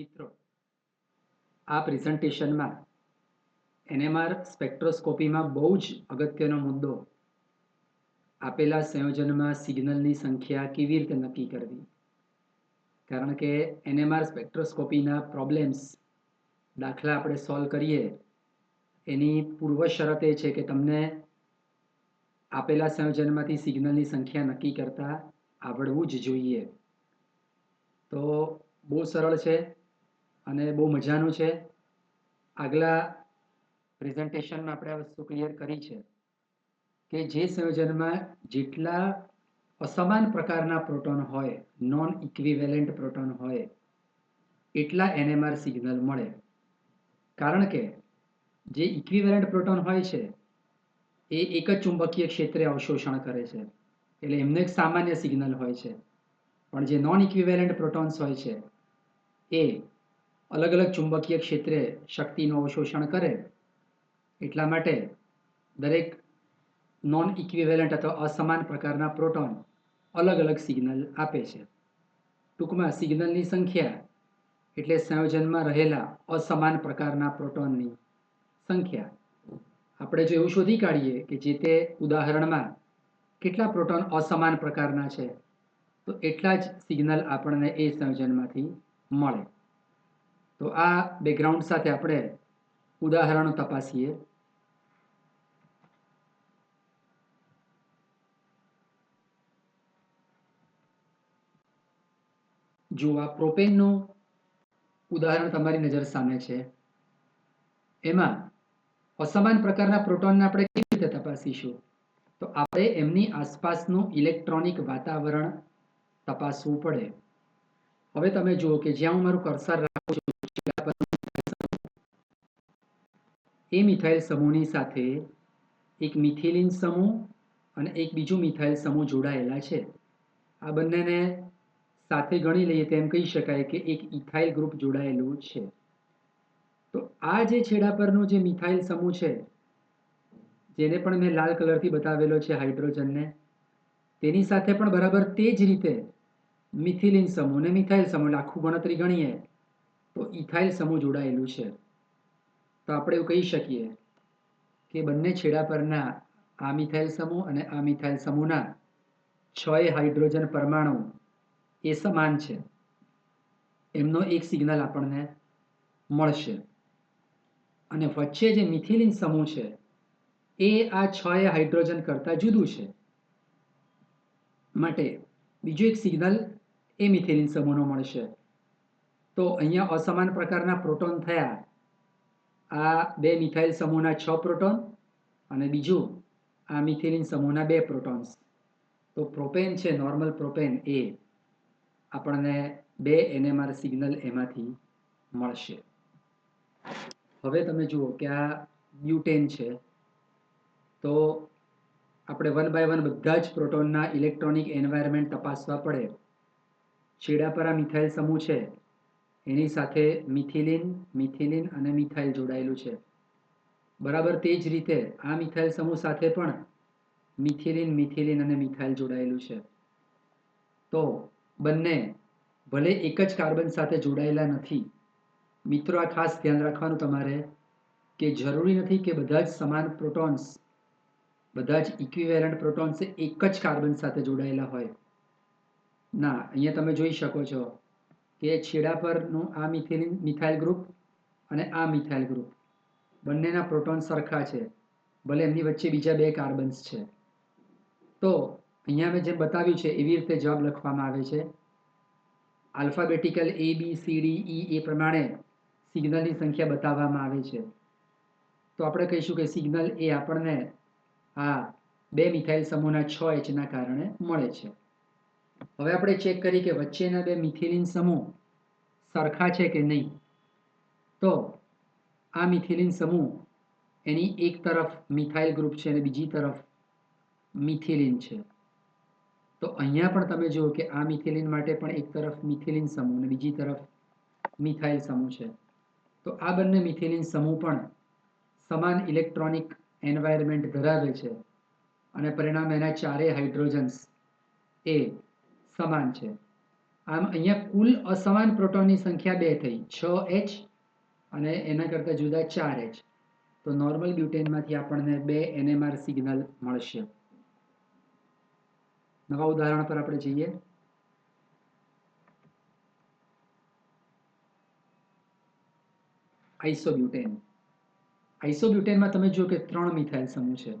મિત્રો, આ પ્રેઝન્ટેશનમાં એનએમઆર સ્પેક્ટ્રોસ્કોપીમાં બહુ જ અગત્યનો મુદ્દો, આપેલા સંયોજનમાં સિગ્નલની સંખ્યા કેવી રીતે નક્કી કરવી? કારણ કે એનએમઆર સ્પેક્ટ્રોસ્કોપીના પ્રોબ્લેમ્સ દાખલા આપણે સોલ્વ કરીએ, એની પૂર્વ શરત એ છે કે તમને આપેલા સંયોજનમાંથી સિગ્નલની સંખ્યા નક્કી કરતા આવડવું જ જોઈએ. તો બહુ સરળ છે. અને બહુ મજાનું છે. આગલા પ્રેઝન્ટેશનમાં આપણે આ વસ્તુ ક્લિયર કરી છે કે જે સંયોજનમાં જેટલા અસમાન પ્રકારના પ્રોટોન હોય નોન ઇક્વિવેલેન્ટ પ્રોટોન હોય, એટલા એનએમઆર સિગ્નલ મળે. કારણ કે જે ઇક્વિવેલન્ટ પ્રોટોન હોય છે, એ એક જ ચુંબકીય ક્ષેત્રે અવશોષણ કરે છે. એટલે એમને એક સામાન્ય સિગ્નલ હોય છે. પણ જે નોન ઇક્વિવેલન્ટ પ્રોટોન્સ હોય છે, એ અલગ અલગ ચુંબકીય ક્ષેત્રે શક્તિનું અવશોષણ કરે, એટલા માટે દરેક નોન ઇક્વિવેલન્ટ અથવા અસમાન પ્રકારના પ્રોટોન અલગ અલગ સિગ્નલ આપે છે. ટૂંકમાં સિગ્નલની સંખ્યા એટલે સંયોજનમાં રહેલા અસમાન પ્રકારના પ્રોટોનની સંખ્યા. આપણે જો એવું શોધી કાઢીએ કે જે તે ઉદાહરણમાં કેટલા પ્રોટોન અસમાન પ્રકારના છે, તો એટલા જ સિગ્નલ આપણને એ સંયોજનમાંથી મળે. તો આ બેકગ્રાઉન્ડ સાથે આપણે ઉદાહરણો તપાસીએ. જો આ પ્રોપેનનું ઉદાહરણ તમારી નજર સામે છે. એમાં અસમાન પ્રકારના પ્રોટોનને આપણે કેવી રીતે તપાસીશું? તો આપણે એમની આસપાસનું ઇલેક્ટ્રોનિક વાતાવરણ તપાસવું પડે. હવે તમે જુઓ કે જ્યાં હું મારું કર્સર એ મિથાઇલ સમૂહની સાથે એક મિથિલિન સમૂહ અને એક બીજું મિથાઇલ સમૂહ જોડાયેલા છે. આ બંનેને સાથે ગણી લઈએ તેમ કહી શકાય કે એક ઇથાઇલ ગ્રુપ જોડાયેલું છે. તો આ જે છેડા પરનો જે મિથાઇલ સમૂહ છે, જેને પણ મેં લાલ કલરથી બતાવેલો છે હાઇડ્રોજનને, તેની સાથે પણ બરાબર તે જ રીતે મિથિલિન સમૂહ અને મિથાઇલ સમૂહ આખું ગણતરી ગણીએ તો ઇથાઇલ સમૂહ જોડાયેલું છે. તો આપણે એવું કહી શકીએ કે બંને છેડા પરના આ મિથાઇલ સમૂહ અને આ મિથાઇલ સમૂહના છ હાઇડ્રોજન પરમાણુ એ સમાન છે. એમનો એક સિગ્નલ આપણને મળશે. અને વચ્ચે જે મિથિલિન સમૂહ છે, એ આ છ હાઇડ્રોજન કરતાં જુદું છે. માટે બીજું એક સિગ્નલ એ મિથિલિન સમૂહનો મળશે. તો અહીંયા અસમાન પ્રકારના પ્રોટોન થયા. આ બે મિથાઇલ સમૂહના છ પ્રોટોન અને બીજું આ મિથિલિન સમૂહના બે પ્રોટોન્સ. તો પ્રોપેન છે, નોર્મલ પ્રોપેન એ આપણને બે એનએમઆર સિગ્નલ એમાંથી મળશે. હવે તમે જુઓ કે આ બ્યુટેન છે. તો આપણે વન બાય વન બધા જ પ્રોટોનના ઇલેક્ટ્રોનિક એન્વાયરમેન્ટ તપાસવા પડે. છેડા પર આ મિથાઇલ સમૂહ છે. એની સાથે મિથિલિન મિથિલિન અને મિથાઇલ જોડાયેલું છે. બરાબર તે જ રીતે આ મિથાઇલ સમૂહ સાથે પણ મિથિલિન મિથિલિન અને મિથાઇલ જોડાયેલું છે. તો બંને ભલે એક જ કાર્બન સાથે જોડાયેલા નથી. મિત્રો, આ ખાસ ધ્યાન રાખવાનું તમારે કે જરૂરી નથી કે બધા જ સમાન પ્રોટોન્સ, બધા જ ઇક્વિવેલન્ટ પ્રોટોન્સ એક જ કાર્બન સાથે જોડાયેલા હોય. ના, અહીંયા તમે જોઈ શકો છો કે છેડા પરનું આ મિથિલિન મિથાઇલ ગ્રુપ અને આ મિથાઇલ ગ્રુપ. બંનેના પ્રોટોન સરખા છે. ભલે એમની વચ્ચે બીજા બે કાર્બન્સ છે. તો અહીંયા મેં જે બતાવ્યું છે, એવી રીતે જવાબ લખવામાં આવે છે. Alphabetical A B C D E એ પ્રમાણે સિગ્નલની સંખ્યા બતાવવામાં આવે છે. તો આપણે કહીશું કે સિગ્નલ એ આપણને આ બે મિથાઇલ સમૂહના છ એચના કારણે મળે છે. હવે આપણે ચેક કરી કે વચ્ચેના બે મિથિલિન સમૂહ સરખા છે કે નહીં? તો આ મિથિલિન સમૂહ એની એક તરફ મિથાઇલ ગ્રુપ છે અને બીજી તરફ મિથિલિન છે. તો અહીંયા પણ તમે જુઓ કે આ મિથિલિન માટે પણ એક તરફ મિથિલિન સમૂહ અને બીજી તરફ મિથાઇલ સમૂહ છે. તો આ બંને મિથિલિન સમૂહ પણ સમાન ઇલેક્ટ્રોનિક એન્વાયરમેન્ટ ધરાવે છે અને પરિણામે એના ચારેય હાઇડ્રોજન્સ એ સમાન છે. આમ અહીંયા કુલ અસમાન પ્રોટોનની સંખ્યા બે થઈ. છ એચ અને એના કરતાં જુદા ચાર એચ તો નોર્મલ બ્યુટેનમાંથી આપણને બે એનએમઆર સિગ્નલ મળશે. નવા ઉદાહરણ પર આપણે જઈએ. આઈસોબ્યુટેન આઈસોબ્યુટેનમાં તમે જુઓ કે ત્રણ મિથાઇલ સમૂહ છે.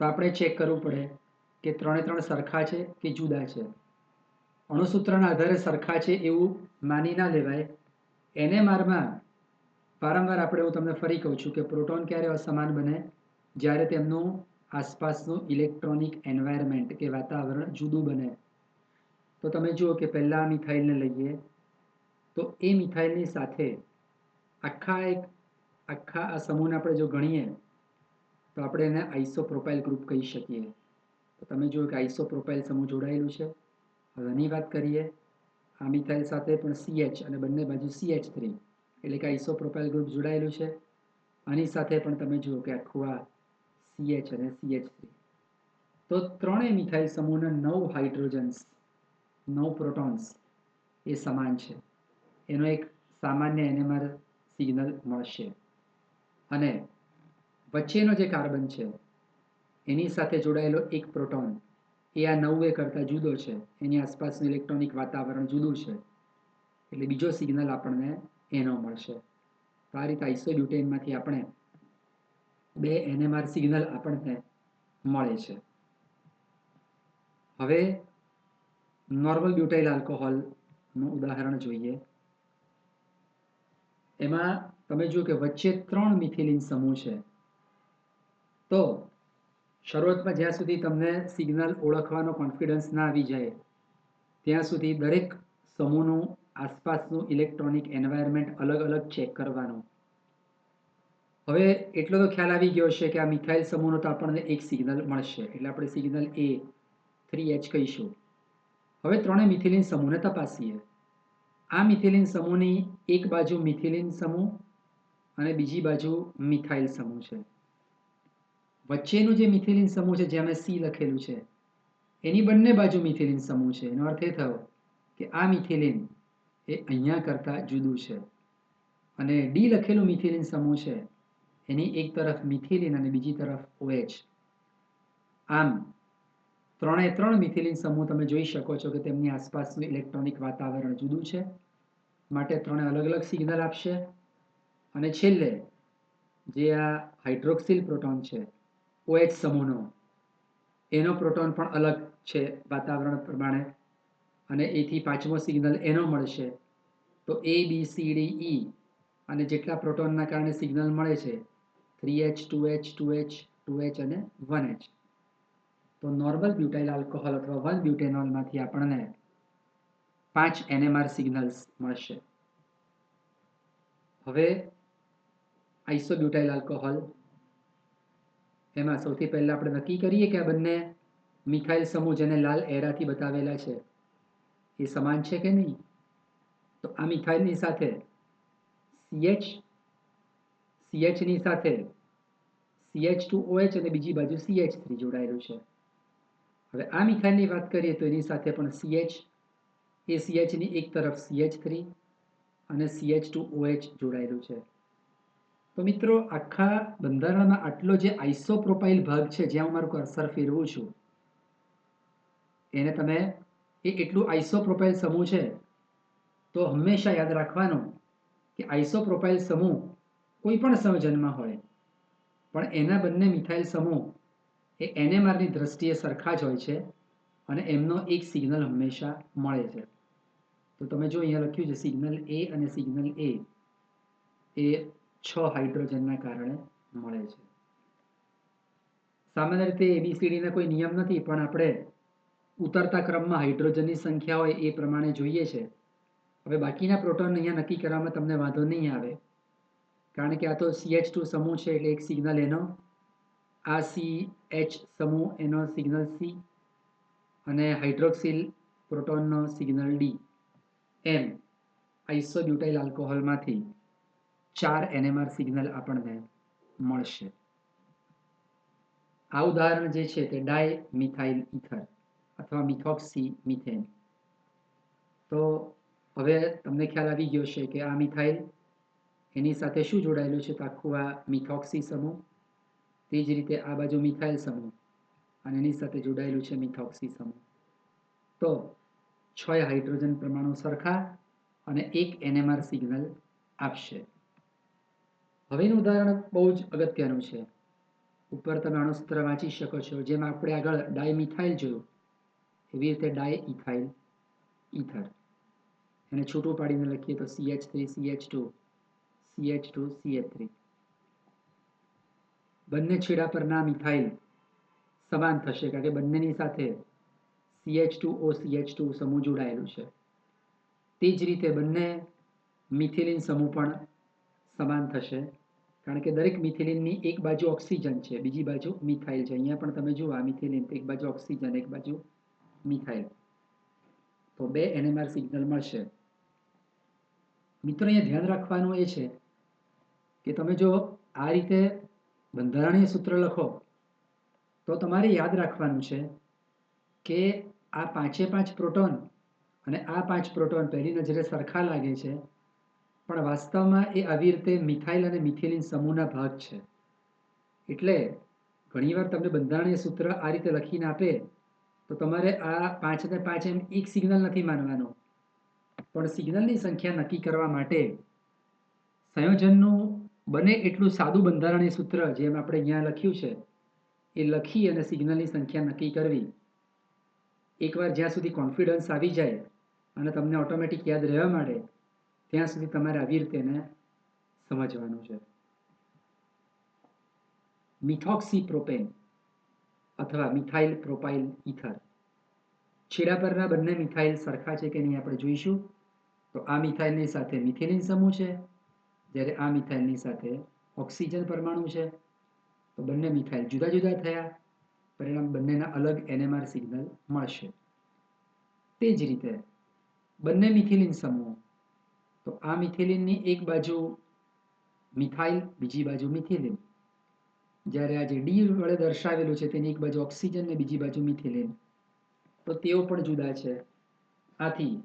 તો આપણે ચેક કરવું પડે કે ત્રણે ત્રણ સરખા છે કે જુદા છે. અણુસૂત્રના આધારે સરખા છે એવું માની ના લેવાય. એનએમઆરમાં વારંવાર આપણે હું તમને ફરી કહું છું કે પ્રોટોન ક્યારે અસમાન બને? જ્યારે તેમનું આસપાસનું ઇલેક્ટ્રોનિક એન્વાયરમેન્ટ કે વાતાવરણ જુદું બને. તો તમે જુઓ કે પહેલાં મિથાઇલને લઈએ, તો એ મિથાઇલની સાથે આખા એક, આખા આ સમૂહને આપણે જો ગણીએ, તો આપણે એને આઈસોપ્રોપાઇલ ગ્રુપ કહી શકીએ. તો તમે જુઓ કે આઈસોપ્રોપાઇલ સમૂહ જોડાયેલું છે. હવે વાત કરીએ આ મિથાઇલ સાથે પણ સીએચ અને બંને બાજુ સીએચ થ્રી એટલે કે આઈસોપ્રોપાઇલ ગ્રુપ જોડાયેલું છે. આની સાથે પણ તમે જુઓ કે આખું આ સીએચ અને સીએચ થ્રી તો ત્રણેય મિથાઇલ સમૂહના નવ હાઇડ્રોજન્સ, નવ પ્રોટોન્સ એ સમાન છે. એનો એક સામાન્ય એનએમઆર સિગ્નલ મળશે. અને વચ્ચેનો જે કાર્બન છે, એની સાથે જોડાયેલો એક પ્રોટોન એ આ નવે કરતાં જુદો છે. એની આસપાસનું ઇલેક્ટ્રોનિક વાતાવરણ જુદું છે. એટલે બીજો સિગ્નલ આપણને એનો મળશે. તો આ રીતે આઈસોબ્યુટેનમાંથી આપણે બે એનએમઆર સિગ્નલ આપણને મળે છે. હવે નોર્મલ બ્યુટાઇલ આલ્કોહોલનું ઉદાહરણ જોઈએ. એમાં તમે જુઓ કે વચ્ચે ત્રણ મિથિલિન સમૂહ છે. તો શરૂઆતમાં જ્યાં સુધી તમને સિગ્નલ ઓળખવાનો કોન્ફિડન્સ ના આવી જાય, ત્યાં સુધી દરેક સમૂહનું આસપાસનું ઇલેક્ટ્રોનિક એન્વાયરમેન્ટ અલગ અલગ ચેક કરવાનું. હવે એટલો તો ખ્યાલ આવી ગયો છે કે આ મિથાઇલ સમૂહનો તો આપણને એક સિગ્નલ મળશે. એટલે આપણે સિગ્નલ એ થ્રી એચ કહીશું. હવે ત્રણેય મિથિલિન સમૂહને તપાસીએ. આ મિથિલિન સમૂહની એક બાજુ મિથિલિન સમૂહ અને બીજી બાજુ મિથાઇલ સમૂહ છે. વચ્ચેનું જે મિથિલિન સમૂહ છે જ્યાં સી લખેલું છે, એની બંને બાજુ મિથિલિન સમૂહ છે. એનો અર્થ એ થયો કે આ મિથિલિન એ અહીંયા કરતાં જુદું છે. અને ડી લખેલું મિથિલિન સમૂહ છે, એની એક તરફ મિથિલિન અને બીજી તરફ ઓએચ આમ, ત્રણે ત્રણ મિથિલિન સમૂહ તમે જોઈ શકો છો કે તેમની આસપાસનું ઇલેક્ટ્રોનિક વાતાવરણ જુદું છે. માટે ત્રણે અલગ અલગ સિગ્નલ આપશે. અને છેલ્લે, જે આ હાઇડ્રોક્સિલ પ્રોટોન છે ઓએચ સમૂહનો. એનો પ્રોટોન પણ અલગ છે વાતાવરણ પ્રમાણે અને એથી પાંચમો સિગ્નલ એનો મળશે. તો એ બી સી ડી ઈ અને જેટલા પ્રોટોનના કારણે સિગ્નલ મળે છે three H two H two H two H અને વન એચ તો નોર્મલ બ્યુટાઇલ આલ્કોહોલ અથવા વન બ્યુટેનોલમાંથી આપણને પાંચ એનએમઆર સિગ્નલ્સ મળશે. હવે આઇસોબ્યુટાઇલ આલ્કોહોલ એમાં સૌથી પહેલા આપણે નક્કી કરીએ કે આ બંને મિથાઇલ સમૂહ જેને લાલ એરાથી બતાવેલા છે, એ સમાન છે કે નહીં? તો આ મિથાઇલની સાથે સીએચ સીએચની સાથે સીએચ ટુ ઓએચ અને બીજી બાજુ સીએચ થ્રી જોડાયેલું છે. હવે આ મિથાઇલની વાત કરીએ તો એની સાથે પણ સીએચ એ સીએચની એક તરફ સીએચ થ્રી અને સીએચ ટુ ઓએચ જોડાયેલું છે. તો મિત્રો, આખા બંધારણમાં આટલો જે આઈસોપ્રોપાઇલ ભાગ છે, જ્યાં હું મારું કર્સર ફેરવું છું, એને તમે, એ એટલું આઈસોપ્રોપાઇલ સમૂહ છે, તો હંમેશા યાદ રાખવાનું કે આઈસોપ્રોપાઇલ સમૂહ કોઈ પણ સંયોજનમાં હોય, પણ એના બંને મિથાઇલ સમૂહ એ એનએમઆરની દ્રષ્ટિએ સરખા જ હોય છે અને એમનો એક સિગ્નલ હંમેશા મળે છે. તો તમે જો અહીંયા લખ્યું છે, સિગ્નલ એ અને સિગ્નલ એ એ છ હાઇડ્રોજનના કારણે મળે છે. સામાન્ય રીતે એબીસીડીના કોઈ નિયમ નથી, પણ આપણે ઉતરતા ક્રમમાં હાઇડ્રોજનની સંખ્યા હોય એ પ્રમાણે જોઈએ છે. હવે બાકીના પ્રોટોન અહીંયા નક્કી કરવામાં તમને વાંધો નહીં આવે. કારણ કે આ તો સીએચ ટુ સમૂહ છે, એટલે એક સિગ્નલ એનો આ સી એચ સમૂહ એનો સિગ્નલ સી અને હાઇડ્રોક્સિલ પ્રોટોનનો સિગ્નલ ડી એમ આઇસોબ્યુટાઇલ આલ્કોહોલમાંથી ચાર એનએમઆર સિગ્નલ આપણને મળશે. આ ઉદાહરણ જે છે તે ડાય મિથાઇલ ઇથર અથવા મિથોક્સી મિથેન તો હવે તમને ખ્યાલ આવી ગયો છે કે આ મિથાઇલ એની સાથે શું જોડાયેલું છે તો આખું આ મિથોક્સી સમૂહ. તે જ રીતે આ બાજુ મિથાઇલ સમૂહ અને એની સાથે જોડાયેલું છે મિથોક્સી સમૂહ. તો છ હાઇડ્રોજન પરમાણુ સરખા અને એક એનએમઆર સિગ્નલ આપશે. હવેનું ઉદાહરણ બહુ જ અગત્યનું છે. ઉપર તમે અણુસૂત્ર વાંચી શકો છો, જેમ આપણે આગળ ડાયમિથાઇલ જોયું. એવી રીતે ડાય ઇથાઇલ ઇથર એને છૂટું પાડીને લખીએ તો C H three C H two C H two C H three બંને છેડા પરના મિથાઇલ સમાન થશે, કારણ કે બંનેની સાથે CH2O CH2 સમૂહ જોડાયેલું છે. તે જ રીતે બંને મિથિલિન સમૂહ પણ સમાન થશે. કારણ કે દરેક મિથિલિનની એક બાજુ ઓક્સિજન છે, બીજી બાજુ મિથાઇલ છે. અહીંયા પણ તમે જુઓ, આ મિથિલિન એક બાજુ ઓક્સિજન, એક બાજુ મિથાઇલ. તો બે એનએમઆર સિગ્નલ મળશે. મિત્રો, અહીંયા ધ્યાન રાખવાનું એ છે કે તમે જો આ રીતે બંધારણીય સૂત્ર લખો, તો તમારે યાદ રાખવાનું છે કે આ પાંચે પાંચ પ્રોટોન અને આ પાંચ પ્રોટોન પહેલી નજરે સરખા લાગે છે. પણ વાસ્તવમાં એ આવી રીતે મિથાઇલ અને મિથિલિન સમૂહના ભાગ છે. એટલે ઘણીવાર તમને બંધારણીય સૂત્ર આ રીતે લખીને આપે, તો તમારે આ પાંચ ને પાંચ એમ એક સિગ્નલ નથી માનવાનો. પણ સિગ્નલની સંખ્યા નક્કી કરવા માટે સંયોજનનું બને એટલું સાદું બંધારણીય સૂત્ર, જેમ આપણે અહીંયા લખ્યું છે, એ લખી અને સિગ્નલની સંખ્યા નક્કી કરવી. એકવાર જ્યાં સુધી કોન્ફિડન્સ આવી જાય અને તમને ઓટોમેટિક યાદ રહેવા માંડે ત્યાં સુધી તમારે આવી રીતે એને સમજવાનું છે. મિથોક્સી પ્રોપેન અથવા મિથાઇલ પ્રોપાઇલ ઇથર. છેડા પરના બંને મિથાઇલ સરખા છે કે નહીં આપણે જોઈશું? તો આ મિથાઇલની સાથે મિથિલિન સમૂહ છે. જ્યારે આ મિથાઇલની સાથે ઓક્સિજન પરમાણુ છે. તો બંને મિથાઇલ જુદા જુદા થયા. પરિણામ બંનેના અલગ એનએમઆર સિગ્નલ મળશે. તે જ રીતે બંને મિથિલિન સમૂહ તો આ મિથિલિનની એક બાજુ મિથાઇલ, બીજી બાજુ મિથિલિન. જ્યારે આ જે ડી વડે દર્શાવેલું છે તેની એક બાજુ ઓક્સિજન ને બીજી બાજુ મિથિલિન. તો તેઓ પણ જુદા છે. આથી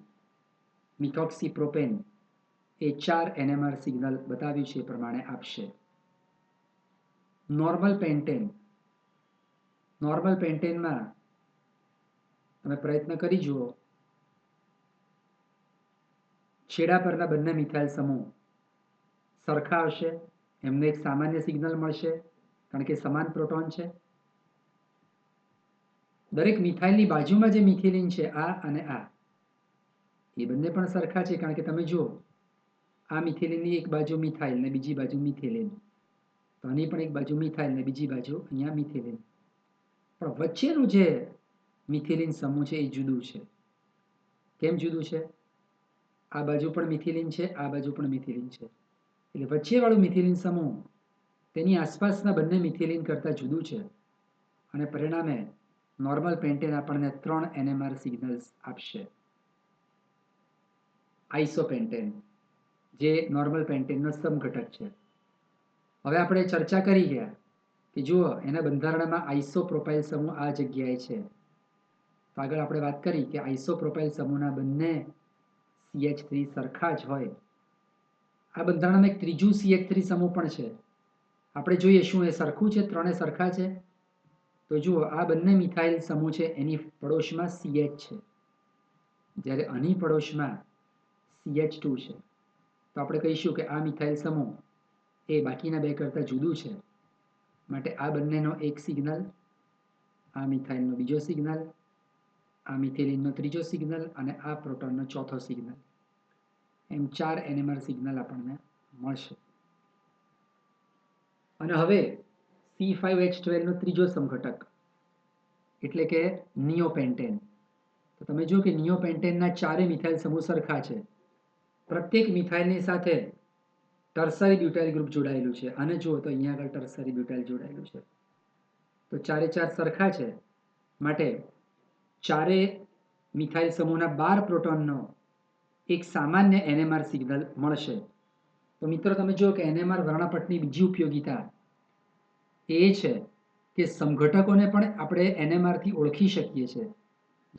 મિથોક્સી પ્રોપેન એ ચાર એનએમઆર સિગ્નલ બતાવ્યું છે એ પ્રમાણે આપશે. Normal pentane. નોર્મલ પેન્ટેનમાં તમે પ્રયત્ન કરી જુઓ. છેડા પરના બંને મિથાઇલ સમૂહ સરખા હશે. એમને એક સામાન્ય સિગ્નલ મળશે, કારણ કે સમાન પ્રોટોન છે. દરેક મિથાઇલની બાજુમાં જે મિથિલિન છે, આ અને આ, એ બંને પણ સરખા છે, કારણ કે તમે જુઓ, આ મિથિલિનની એક બાજુ મિથાઇલ ને બીજી બાજુ મિથિલિન. તો આની પણ એક બાજુ મિથાઇલ ને બીજી બાજુ અહીંયા મિથિલિન. પણ વચ્ચેનું જે મિથિલિન સમૂહ છે, એ જુદું છે. કેમ જુદું છે? આ બાજુ પણ મિથિલિન છે, આ બાજુ પણ મિથિલિન છે. એટલે વચ્ચેવાળું મિથિલિન સમૂહ તેની આસપાસના બંને મિથિલિન કરતાં જુદું છે અને પરિણામે નોર્મલ પેન્ટેન આપણને ત્રણ એનએમઆર સિગ્નલ્સ આપશે. આઈસોપેન્ટેન જે નોર્મલ પેન્ટેનનો સમઘટક છે. હવે આપણે ચર્ચા કરી ગયા કે જુઓ, એના બંધારણમાં આઇસોપ્રોપાઇલ સમૂહ આ જગ્યાએ છે. તો આગળ આપણે વાત કરી કે આઈસો પ્રોપાઇલ સમૂહના બંને સીએચ થ્રી સરખા જ હોય. આ બંધારણમાં એક ત્રીજું સીએચ થ્રી સમૂહ પણ છે. આપણે જોઈએ શું એ સરખું છે, ત્રણે સરખા છે? તો જુઓ, આ બંને મિથાઇલ સમૂહ છે, એની પડોશમાં સીએચ છે. જ્યારે આની પડોશમાં સીએચ ટુ છે. તો આપણે કહીશું કે આ મિથાઇલ સમૂહ એ બાકીના બે કરતાં જુદું છે. માટે આ બંનેનો એક સિગ્નલ, આ મિથાઇલનો બીજો સિગ્નલ આ મિથેલિનનો ત્રીજો સિગ્નલ અને આ પ્રોટોનનો ચોથો સિગ્નલ. એમ ચાર એનએમઆર સિગ્નલ આપણને મળશે. અને હવે સી ફાઇવ એચ ટ્વેલ્વનો ત્રીજો સમઘટક, એટલે કે નિયોપેન્ટેન. તો તમે જુઓ કે નિયોપેન્ટેનના ચારે મિથાઇલ સમૂહ સરખા છે. પ્રત્યેક મિથાઇલની સાથે ટર્સરી બ્યુટાઇલ ગ્રુપ જોડાયેલું છે. અને જુઓ તો અહીંયા આગળ ટર્સરી બ્યુટાઇલ જોડાયેલું છે. તો ચારે ચાર સરખા છે. માટે ચારે મિથાઇલ સમૂહના બાર પ્રોટોનનો એક સામાન્ય એનએમઆર સિગ્નલ મળશે. તો મિત્રો, તમે જુઓ કે એનએમઆર વર્ણપટની બીજી ઉપયોગિતા એ છે કે સંઘટકોને પણ આપણે એનએમઆરથી ઓળખી શકીએ છીએ.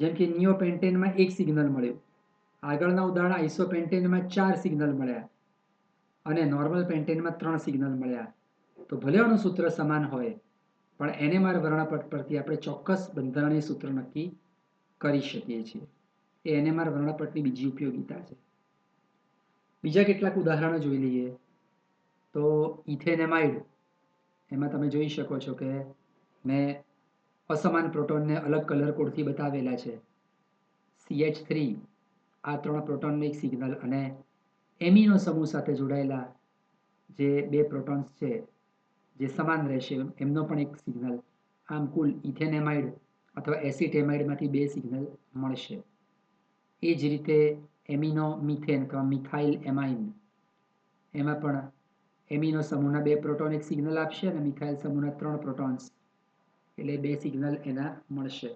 જેમ કે નિયોપેન્ટેનમાં એક સિગ્નલ મળ્યું, આગળના ઉદાહરણ આઇસોપેન્ટેનમાં ચાર સિગ્નલ મળ્યા અને નોર્મલ પેન્ટેનમાં ત્રણ સિગ્નલ મળ્યા. તો ભલે આનું સૂત્ર સમાન હોય, પણ એનએમઆર વર્ણપટ પરથી આપણે ચોક્કસ બંધારણીય સૂત્ર નક્કી કરી શકીએ છીએ. એ એનએમઆર વર્ણપટની બીજી ઉપયોગીતા છે. બીજા કેટલાક ઉદાહરણો જોઈ લઈએ. તો ઇથેનેમાઇડ એમાં તમે જોઈ શકો છો કે મેં અસમાન પ્રોટોનને અલગ કલર કોડથી બતાવેલા છે. સીએચ થ્રી આ ત્રણ પ્રોટોનનું એક સિગ્નલ અને એમિનો સમૂહ સાથે જોડાયેલા જે બે પ્રોટોન્સ છે, જે સમાન રહેશે એમનો પણ એક સિગ્નલ. આમ કુલ ઇથેનેમાઇડ અથવા એસિટેમાઇડમાંથી બે સિગ્નલ મળશે. એ જ રીતે એમિનો મિથેન અથવા મિથાઇલ એમાઇન એમાં પણ એમિનો સમૂહના બે પ્રોટોન એક સિગ્નલ આપશે અને મિથાઇલ સમૂહના ત્રણ પ્રોટોન્સ એટલે બે સિગ્નલ એના મળશે.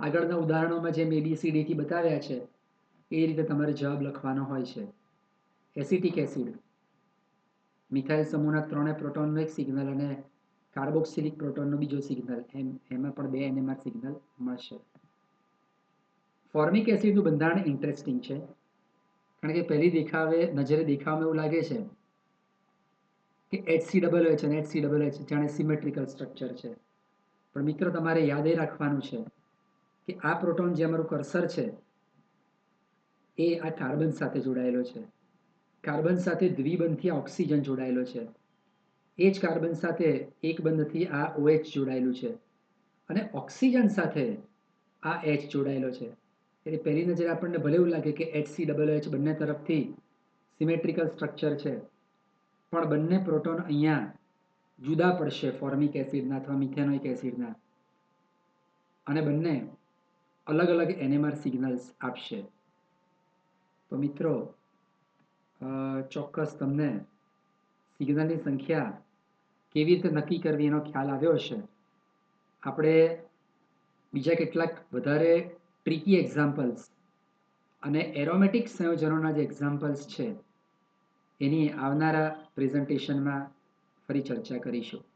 આગળના ઉદાહરણોમાં જેમ એબીસીડીથી બતાવ્યા છે, એ રીતે તમારે જવાબ લખવાનો હોય છે. એસિટિક એસિડ મિથાઇલ સમૂહના ત્રણે પ્રોટોનનું એક સિગ્નલ અને કાર્બોક્સિલિક પ્રોટોનનો બીજો સિગ્નલ, એમ, એમાં પણ બે એનએમઆર સિગ્નલ મળશે. ફોર્મિક એસિડનું બંધારણ ઇન્ટરેસ્ટિંગ છે, કારણ કે પહેલી દેખાવે, નજરે દેખાવામાં એવું લાગે છે કે એચસી ડબલ એચ અને એચસી ડબલ એચ જાણે સિમેટ્રિકલ સ્ટ્રક્ચર છે. પણ મિત્રો, તમારે યાદ એ રાખવાનું છે કે આ પ્રોટોન જે અમારું કર્સર છે, એ આ કાર્બન સાથે જોડાયેલો છે. કાર્બન સાથે દ્વિબંધથી ઓક્સિજન જોડાયેલો છે. એ જ કાર્બન સાથે એક બંધથી આ ઓએચ જોડાયેલું છે. અને ઓક્સિજન સાથે આ એચ જોડાયેલો છે. એટલે પહેલી નજરે આપણને ભલે એવું લાગે કે એચસી ડબલ એચ બંને તરફથી સિમેટ્રિકલ સ્ટ્રક્ચર છે. પણ બંને પ્રોટોન અહીંયા જુદા પડશે ફોર્મિક એસિડના અથવા મિથેનોઇક એસિડના અને બંને અલગ અલગ એનએમઆર સિગ્નલ્સ આપશે. તો મિત્રો ચોક્કસ તમને સિગ્નલની સંખ્યા કેવી રીતે નક્કી કરવી એનો ખ્યાલ આવ્યો હશે. આપણે બીજા કેટલાક વધારે ટ્રીકી એક્ઝામ્પલ્સ અને એરોમેટિક સંયોજનોના જે એક્ઝામ્પલ્સ છે, એની આવનારા પ્રેઝન્ટેશનમાં ફરી ચર્ચા કરીશું.